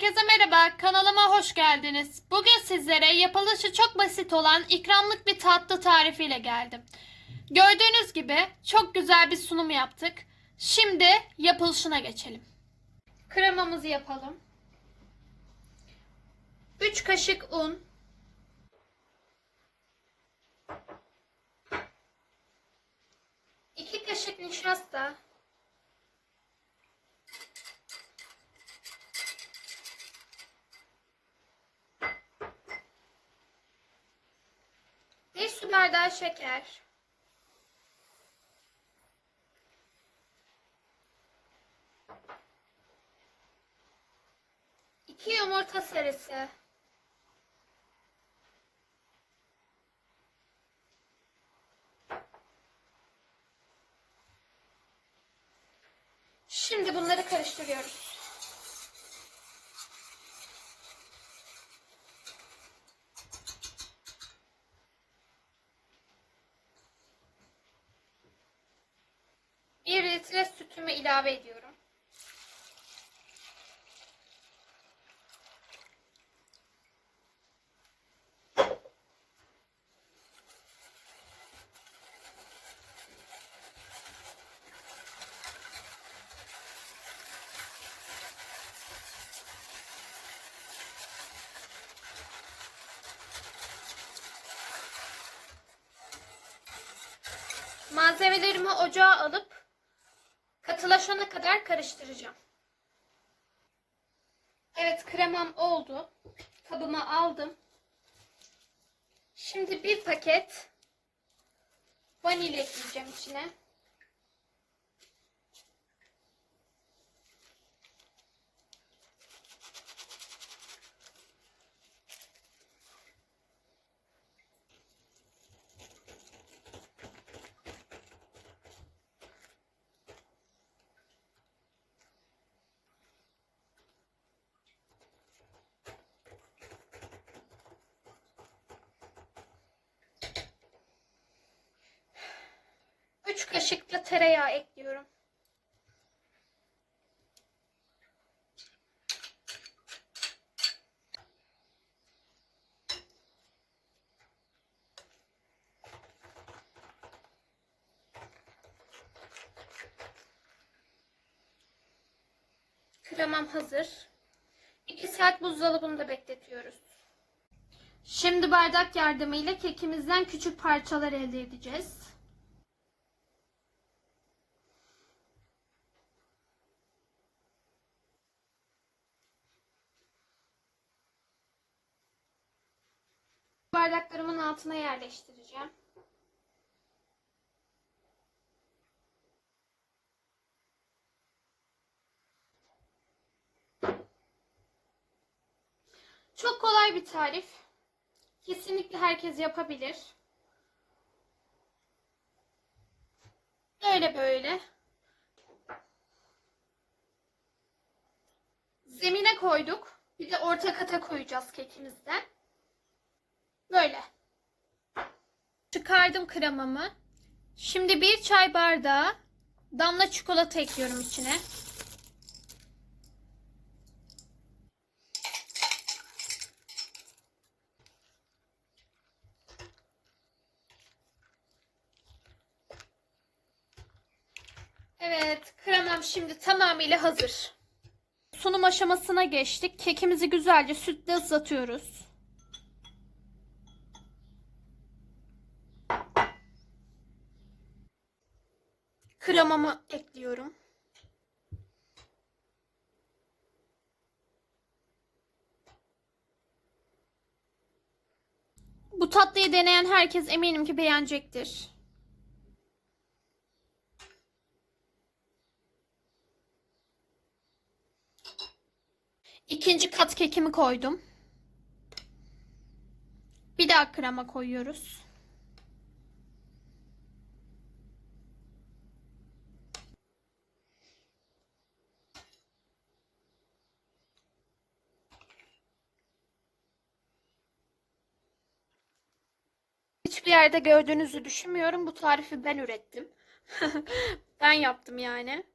Herkese merhaba, kanalıma hoş geldiniz. Bugün sizlere yapılışı çok basit olan ikramlık bir tatlı tarifiyle geldim. Gördüğünüz gibi çok güzel bir sunum yaptık. Şimdi yapılışına geçelim. Kremamızı yapalım. 3 kaşık un. 2 kaşık nişasta. Bir su bardağı şeker. İki yumurta sarısı. Şimdi bunları karıştırıyoruz. Bir litre sütümü ilave ediyorum. Malzemelerimi ocağa alıp katılaşana kadar karıştıracağım. Evet kremam oldu. Kabıma aldım. Şimdi bir paket vanilya ekleyeceğim içine. Üç kaşık da tereyağı ekliyorum. Kremam hazır. 2 saat buzdolabında bekletiyoruz. Şimdi bardak yardımıyla kekimizden küçük parçalar elde edeceğiz. Bardaklarımın altına yerleştireceğim. Çok kolay bir tarif. Kesinlikle herkes yapabilir. Böyle böyle. Zemine koyduk. Bir de orta kata koyacağız kekimizden. Böyle. Çıkardım kremamı. Şimdi bir çay bardağı damla çikolata ekliyorum içine. Evet, kremam şimdi tamamıyla hazır. Sunum aşamasına geçtik. Kekimizi güzelce sütle ıslatıyoruz. Kremamı ekliyorum. Bu tatlıyı deneyen herkes eminim ki beğenecektir. İkinci kat kekimi koydum. Bir daha krema koyuyoruz. Hiçbir yerde gördüğünüzü düşünmüyorum. Bu tarifi ben ürettim. ben yaptım yani.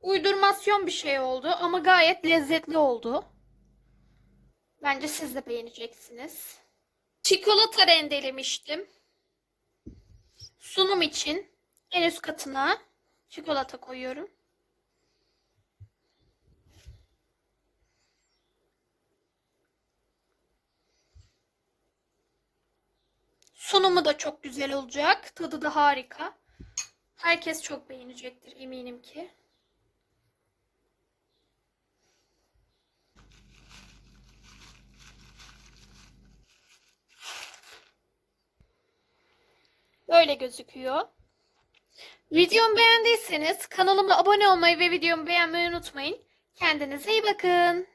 uydurmasyon bir şey oldu ama gayet lezzetli oldu. Bence siz de beğeneceksiniz. Çikolata rendelemiştim. Sunum için en üst katına çikolata koyuyorum. Sunumu da çok güzel olacak. Tadı da harika. Herkes çok beğenecektir eminim ki. Böyle gözüküyor. Videomu beğendiyseniz kanalıma abone olmayı ve videomu beğenmeyi unutmayın. Kendinize iyi bakın.